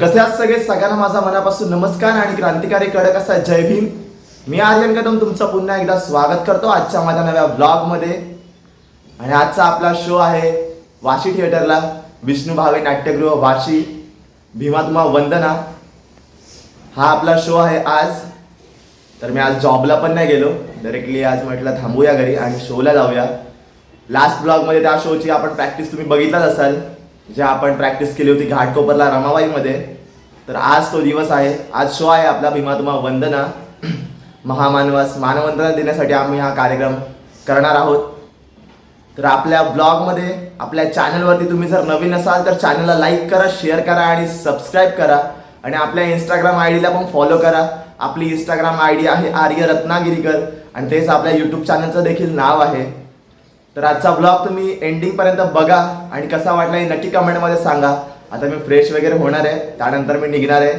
कसे आहात सगळे? सगळ्यांना माझा मनापासून नमस्कार आणि क्रांतिकारी कडक असा जय भीम. मी आर्यन कदम तुमचं पुन्हा एकदा स्वागत करतो आजच्या माझ्या नव्या ब्लॉगमध्ये. आणि आजचा आपला शो आहे वाशी थिएटरला. विष्णू भावे नाट्यगृह वाशी भीमा तुम्हा वंदना. हा आपला शो आहे आज. तर मी आज जॉबला पण नाही गेलो. डायरेक्टली आज म्हटलं थांबूया घरी आणि शोला जाऊया. लास्ट ब्लॉगमध्ये त्या शोची आपण प्रॅक्टिस तुम्ही बघितलाच असाल. जे आपण प्रॅक्टिस केली होती घाटकोपरला रमाबाईमध्ये तर आज तो दिवस आहे. आज शो आहे आपला भीमातुमा वंदना. महामानवास मानवंदना देण्यासाठी आम्ही हा कार्यक्रम करणार आहोत. तर आपल्या ब्लॉगमध्ये आपल्या चॅनलवरती तुम्ही जर नवीन असाल तर चॅनलला लाईक करा शेअर करा आणि सबस्क्राईब करा. आणि आपल्या इंस्टाग्राम आय डीला पण फॉलो करा. आपली इंस्टाग्राम आय डी आहे आर्य रत्नागिरीकर आणि तेच आपल्या यूट्यूब चॅनलचं देखील नाव आहे. तर आजचा ब्लॉग तुम्ही एंडिंगपर्यंत बघा आणि कसा वाटला हे नक्की कमेंटमध्ये सांगा. आता मी फ्रेश वगैरे होणार आहे त्यानंतर मी निघणार आहे.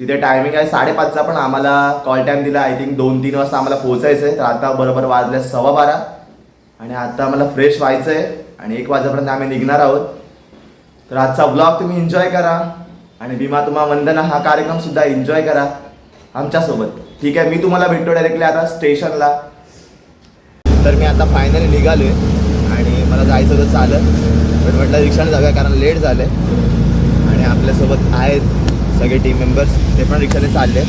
तिथे टायमिंग आहे साडेपाचचा पण आम्हाला कॉल टाईम दिला आय थिंक दोन तीन वाजता आम्हाला पोहोचायचं आहे तर आता बरोबर वाजले सव्वा बारा. आणि आता आम्हाला फ्रेश व्हायचं आहे आणि एक वाजेपर्यंत आम्ही निघणार आहोत. तर आजचा ब्लॉग तुम्ही एन्जॉय करा आणि भीमा तुम्हा वंदना हा कार्यक्रम सुद्धा एन्जॉय करा आमच्यासोबत. ठीक आहे मी तुम्हाला भेटतो डायरेक्टली आता स्टेशनला तर मी आता फायनली निघालो आहे आणि मला जायचं होतं चालत. पण म्हटलं रिक्षाने जाऊया कारण लेट झालं आहे आणि आपल्यासोबत आहेत सगळे टीम मेंबर्स ते पण रिक्षाने चालले.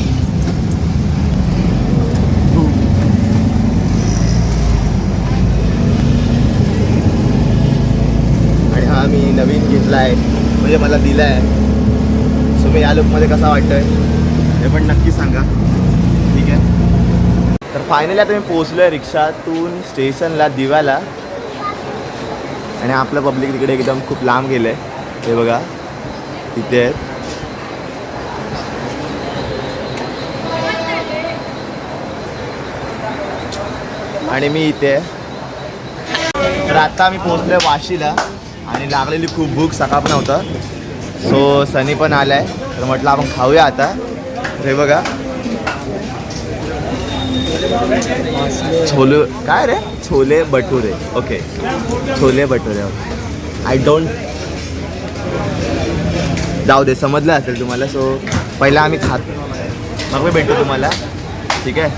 आणि हा मी नवीन घेतला आहे म्हणजे मला दिला आहे सो मी या लुकमध्ये कसा वाटतोय? हे पण नक्की सांगा. तर फायनली आता मी पोचलो आहे रिक्षातून स्टेशनला दिव्याला. आणि आपलं पब्लिक तिकडे एकदम खूप लांब गेलं आहे हे बघा तिथे आहेत. आणि मी इथे आहे. तर आता आम्ही पोचलो आहे वाशीला आणि लागलेली खूप भूक सकाळ नव्हतं. सो सनी पण आलाय. तर म्हटलं आपण खाऊया आता. हे बघा. छोले काय रे? Chole bhature. Okay chole bhature I don't जाऊ दे समजलं असेल तुम्हाला. सो पहिला आम्ही खात मग मी भेटू तुम्हाला. ठीक आहे?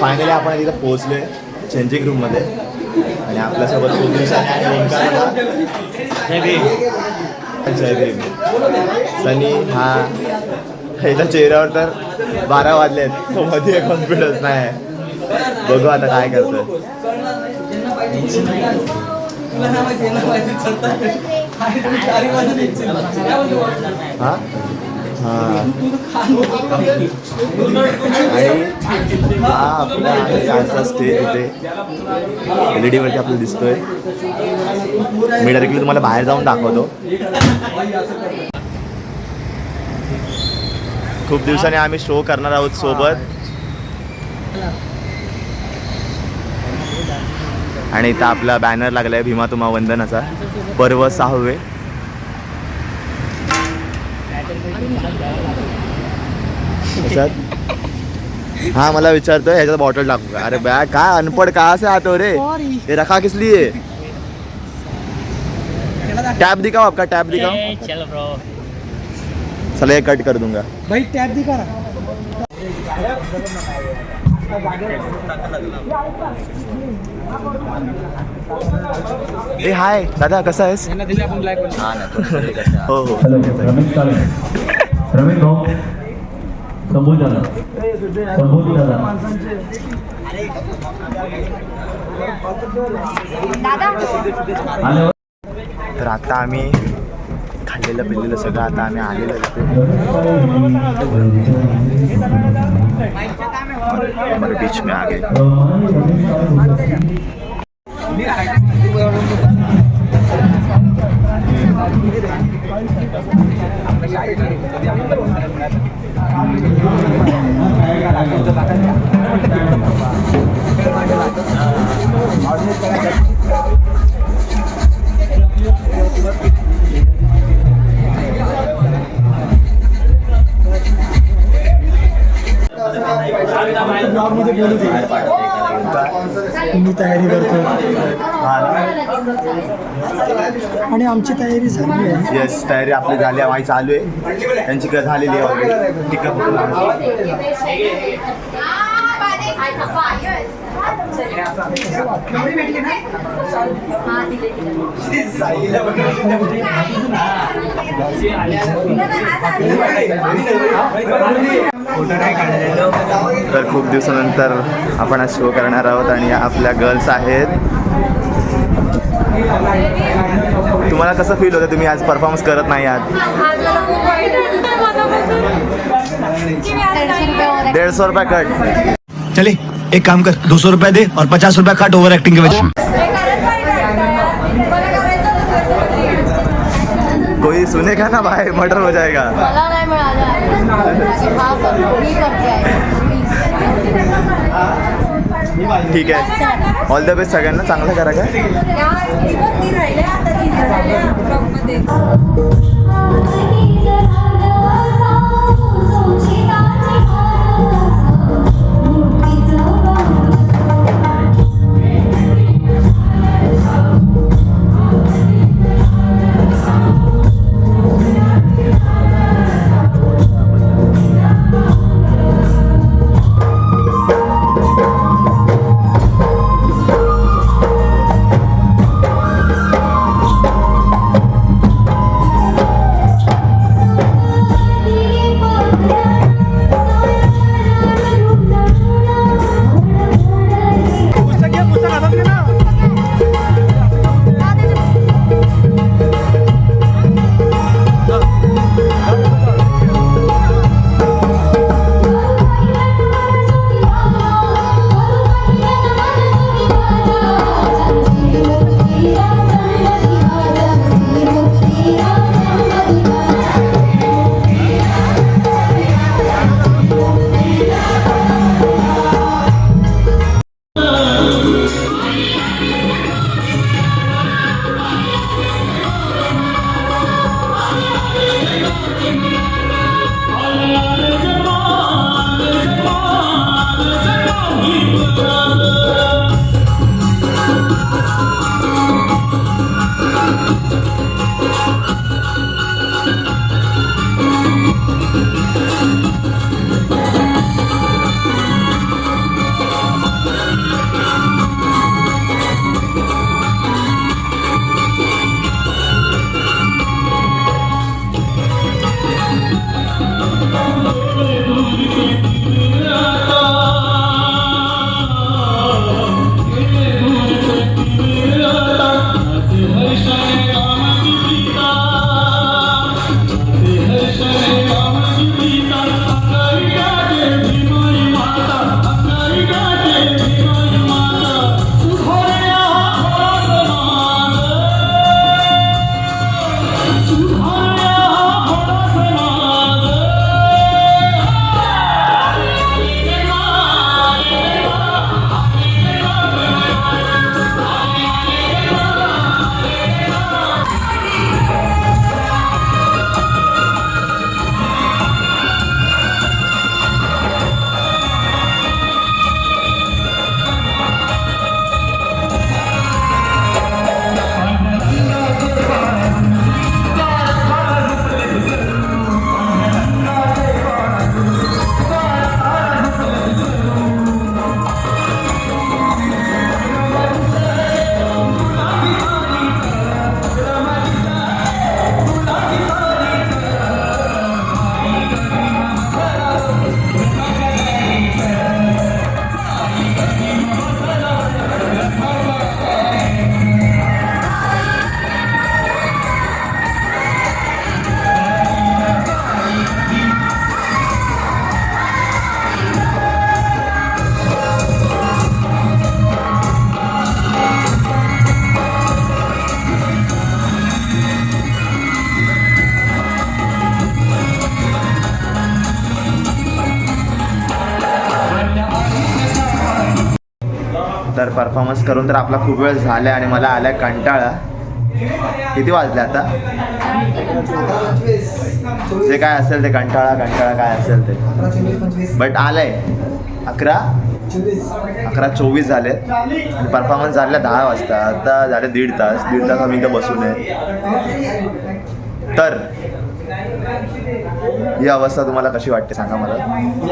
फायनली आपण तिथं पोहोचलो आहे चेंजिंग रूममध्ये आणि आपल्यासोबत खूप दिवसांनी सनी हा ह्याच्या चेहऱ्यावर तर बारा वाजले आहेत. मध्ये कॉन्फिडन्स नाही आहे बघू आता काय करतोय. हा? आणि हा आपला स्टेज इथे. एल ई डीवरती आपल्याला दिसतोय. मी डायरेक्टली तुम्हाला बाहेर जाऊन दाखवतो. खूप दिवसांनी आम्ही शो करणार आहोत सोबत. आणि इथं आपला बॅनर लागला आहे भीमा तुम्हा वंदनाचा. पर्व सहावे. हा मला विचारतोय ह्याच्यात बॉटल टाकू का? अरे बॅग काय अनपड कहा से आते हो रे? ये रखा किस लिए टैब दिखाओ आपका टैब दिखाओ. चलो ब्रो चलो ये कट कर दूंगा. भाई टॅप दिखा ना ए हाय दादा कसा आहेस? हो हो हॅलो रमेश काळे. रमेश भाऊ. संभू दादा. तर आता आम्ही खाल्लेलं पिल्लेलं सगळं आता आम्ही आलेलं इथे. हमारे बीच में आ गए मी तयारी करतो. आणि आमची तयारी झाली आहे. येस तयारी आपली झाली आहे माही चालू आहे. त्यांची क- झालेली आहे ऑलरेडी टिकअप तर खूप दिवसानंतर आपण आज शो करणार आहोत आणि या आपल्या गर्ल्स आहेत. तुम्हाला कसं फील होतं? तुम्ही आज परफॉर्मन्स करत नाही आहात. आज. डेढ़ सौ रुपये कट चले एक काम कर. दो सौ रुपया दे और पचास रुपया काट ओवर एक्टिंग के वजह हे खरंच वाईट वाटतं यार. मला करायचं होतं तुझ्यासोबत. कोई सुनेगा ना भाई मर्डर हो जाएगा। मला नाही मिळालं. हा ठीक आहे. ऑल द बेस्ट सगळ्यांना. चांगलं करा काय तर परफॉर्मन्स करून तर आपला खूप वेळ झाला आणि मला आलाय कंटाळा. किती वाजले आता? जे काय असेल ते कंटाळा कंटाळा काय असेल ते. बट आलंय. अकरा? अकरा चोवीस झाले आणि परफॉर्मन्स झालेला दहा वाजता. आता झाले दीड तास. दीड तास आम्ही इथं बसून आहे. तर ही अवस्था तुम्हाला कशी वाटते सांगा मला?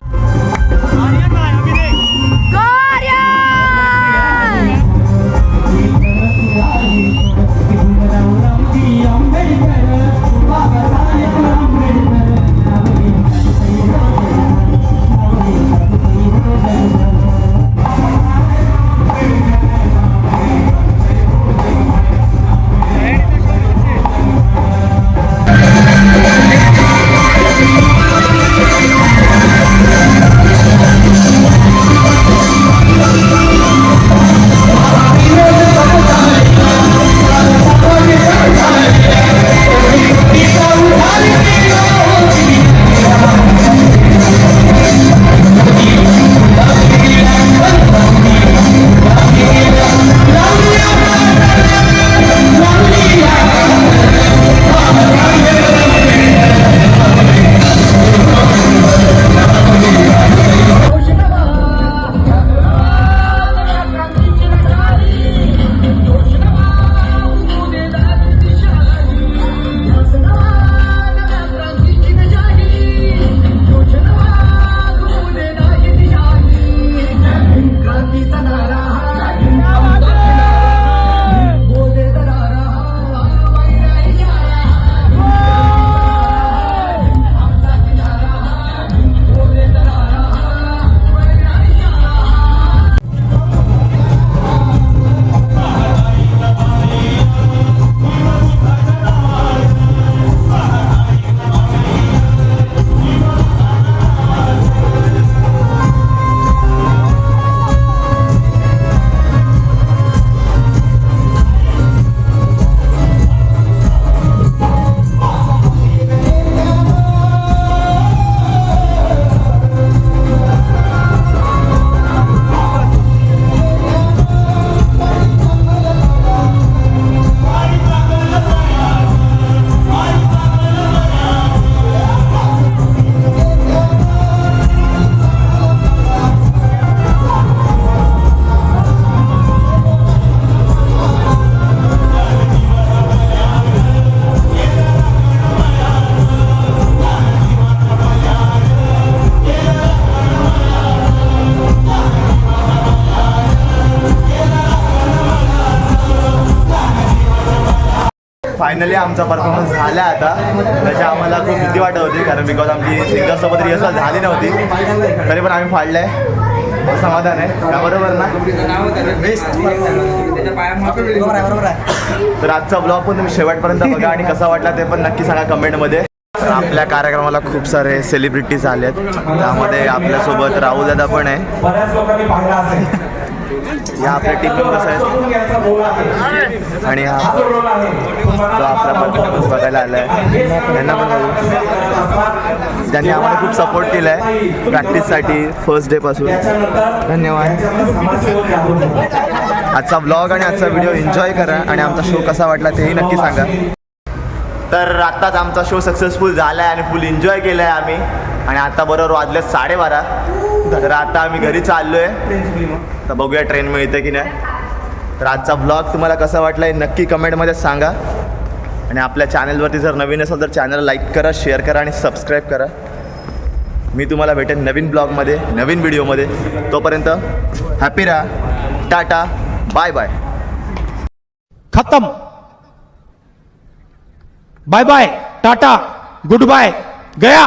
फायनली आमचा परफॉर्मन्स झाला आता. त्याची आम्हाला खूप भीती वाटत होती कारण बिकॉज आमची सिंगरसोबत रिहर्सल झाली नव्हती. तरी पण आम्ही फाडलंय. समाधान आहे. का बरोबर ना? तर आजचा ब्लॉग पण तुम्ही शेवटपर्यंत बघा आणि कसा वाटला ते पण नक्की सांगा कमेंटमध्ये. आपल्या कार्यक्रमाला खूप सारे सेलिब्रिटीज आलेत. त्यामध्ये आपल्यासोबत राहुल दादा पण आहे. या आपल्या टीम मेंबर्स आहेत. आणि हा जो आपला परफॉर्मन्स बघायला आला आहे त्यांना पण बघू. त्यांनी आम्हाला खूप सपोर्ट केला आहे प्रॅक्टिससाठी फर्स्ट डेपासून धन्यवाद. आजचा ब्लॉग आणि आजचा व्हिडिओ एन्जॉय करा आणि आमचा शो कसा वाटला तेही नक्की सांगा. तर आत्ताच आमचा शो सक्सेसफुल झाला आहे आणि फुल एन्जॉय केला आहे आम्ही. आणि आता बरोबर वाजले साडेबारा. तर आता आम्ही घरी चाललो आहे तर बघूया ट्रेन मिळते की नाही. तर आजचा ब्लॉग तुम्हाला कसा वाटला हे नक्की कमेंटमध्ये सांगा. आणि आपल्या चॅनलवरती जर नवीन असेल तर चॅनल लाईक करा शेअर करा आणि सबस्क्राईब करा. मी तुम्हाला भेटेन नवीन ब्लॉगमध्ये नवीन व्हिडिओमध्ये तोपर्यंत हॅपी राहा. टाटा. बाय बाय खतम. Bye bye tata. Good bye गया.